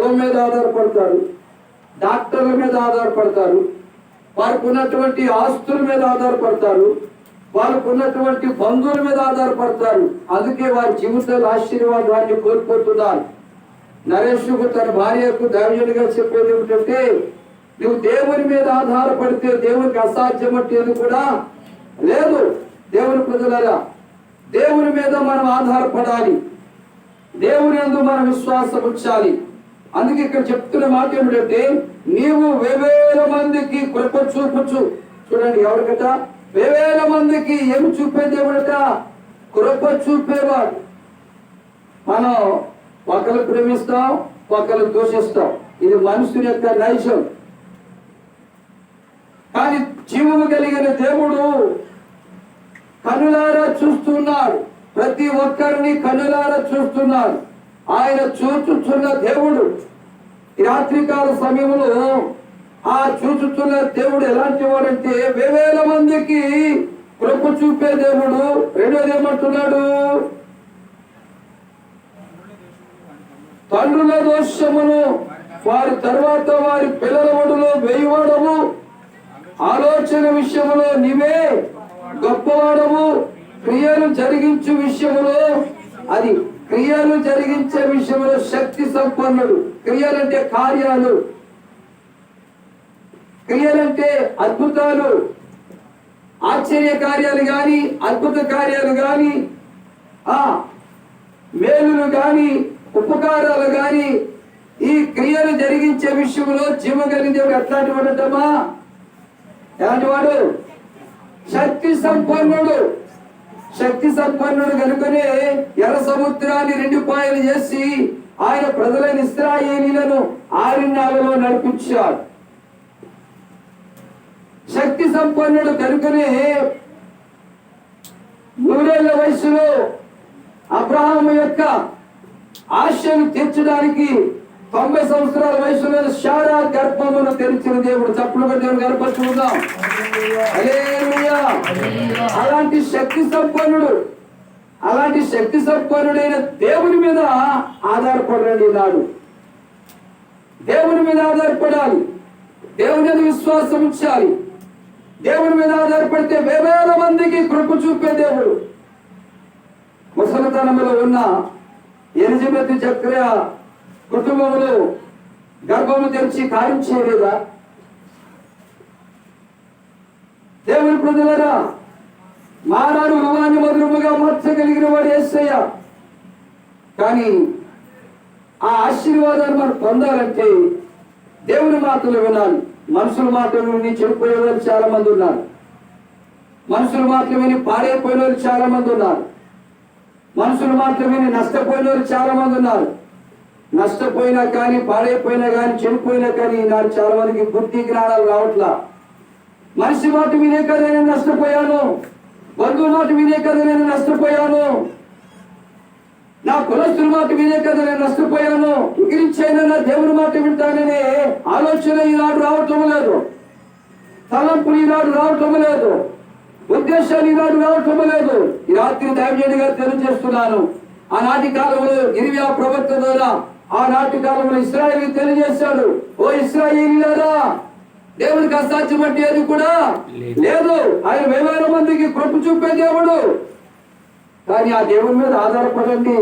కులం మీద ఆధారపడతారు డాక్టర్ల మీద ఆధారపడతారు వారికి ఉన్నటువంటి ఆస్తుల మీద ఆధారపడతారు వాళ్ళకు ఉన్నటువంటి బంధువుల మీద ఆధారపడతారు. అందుకే వారి జీవితంలో ఆశీర్వాదాన్ని కోల్పోతున్నారు. నరేష్కు తన భార్యకు దైవజుడిగా చెప్పేది ఏమిటంటే నువ్వు దేవుని మీద ఆధారపడితే దేవునికి అసాధ్యం అంటే కూడా లేదు. దేవుని ప్రజలరా దేవుని మీద మనం ఆధారపడాలి. దేవుని యందు మనం విశ్వాసం ఉంచాలి. అందుకే ఇక్కడ చెప్తున్న మాట ఏమిటంటే నీవు వేవేల మందికి కృప చూపచ్చు చూడండి ఎవరికట వేవేల మందికి ఏమి చూపే దేవుడట? కృప చూపేవాడు. మనం ఒకరు ప్రేమిస్తాం ఒకరు దూషిస్తాం. ఇది మనుషుని యొక్క నైజం. కానీ జీవము కలిగిన దేవుడు కనులారా చూస్తున్నాడు. ప్రతి ఒక్కరిని కనులారా చూస్తున్నాడు. ఆయన చూచుచున్న దేవుడు. ఈ రాత్రికాల సమయంలో ఆ చూచుచున్న దేవుడు ఎలాంటి వాడంటే వేవేల మందికి కృప చూపే దేవుడు. రెండోది ఏమంటున్నాడు? తండ్రుల దోషమును వారి తర్వాత వారి పిల్లల ఒడులో వేయవాడము. ఆలోచన విషయములో నీవే గొప్పవాడము. క్రియలు జరిగించు విషయములో అది క్రియలు జరిగించే విషయంలో శక్తి సంపన్నుడు. క్రియలంటే కార్యాలు. క్రియలంటే అద్భుతాలు. ఆశ్చర్య కార్యాలు గాని అద్భుత కార్యాలు గాని ఆ మేలులు గాని ఉపకారాలు గాని ఈ క్రియలు జరిగించే విషయంలో జీవ కలిగిన ఎట్లాంటి వాడటమా ఎలాంటి వాడు? శక్తి సంపన్నుడు. శక్తి సంపన్నుడు కనుకనే ఎర్ర సముద్రాన్ని రెండు పాయలు చేసి ఆయన ప్రజలైన ఇస్రాయేలీలను ఆరణ్యాలలో నడిపించాడు. శక్తి సంపన్నుడు కనుకనే నూరేళ్ళ వయసులో అబ్రహాం యొక్క ఆశను తీర్చడానికి తొంభై సంవత్సరాల వయసులో శారా గర్భమును తెరిచిన దేవుడు. చప్పుడు దేవుడు గర్భచుకుందాం హల్లెలూయా. అలాంటి శక్తి సంపన్నుడు అలాంటి శక్తి సంపన్నుడైన దేవుని మీద ఆధారపడండి నాడు దేవుని మీద ఆధారపడాలి. దేవుని మీద విశ్వాసం ఉంచాలి. దేవుని మీద ఆధారపడితే వేవేల మందికి కృప చూపే దేవుడు. ముసలితనంలో ఉన్న ఎలిజబెత్ చక్ర కుటుంబంలో గర్భము తెరిచి కార్యం చేయలేదా దేవుని ప్రజలరా మానాడు రువాన్ని మధురముగా మార్చగలిగిన వాడు ఏసయ్య. కానీ ఆ ఆశీర్వాదాన్ని మనం పొందాలంటే దేవుని మాటలు వినాలి. మనుషుల మాటలు విని చెడిపోయే వాళ్ళు చాలా మంది ఉన్నారు. మనుషుల మాటలు విని పాడైపోయిన వాళ్ళు చాలా మంది ఉన్నారు. మనుషుల మాటలు విని నష్టపోయిన వాళ్ళు చాలా మంది ఉన్నారు. నష్టపోయినా కానీ పాడైపోయినా కానీ చెడిపోయినా కానీ నాకు చాలా మందికి బుద్ధి జ్ఞానాలు రావట్లా. మనిషి మాట వినే కదా నేను నష్టపోయాను. బంధువు మాట వినే కదా నేను నష్టపోయాను. నా కులస్తుల మాట వినే కదా నేను నష్టపోయాను. గురించైనా నా దేవుని మాట వింటాననే ఆలోచన ఈనాడు రావటం లేదు. తలంపులు ఈనాడు రావటం లేదు. ఉద్దేశాలు ఈనాడు రావటం లేదు. ఈ రాత్రి దయచేడిగా తెలియజేస్తున్నాను. ఆనాటి కాలంలో ఇరివియా ప్రవక్త ద్వారా ఆనాటి కాలంలో ఇస్రాయల్ తెలియజేశాడు. ఓ ఇస్రాయేలీలారా! దేవునికి అసాధ్యం అంటే ఏది కూడా లేదు. ఆయన వేవేల మందికి కృప చూపే దేవుడు. కానీ ఆ దేవుని మీద ఆధారపడండి.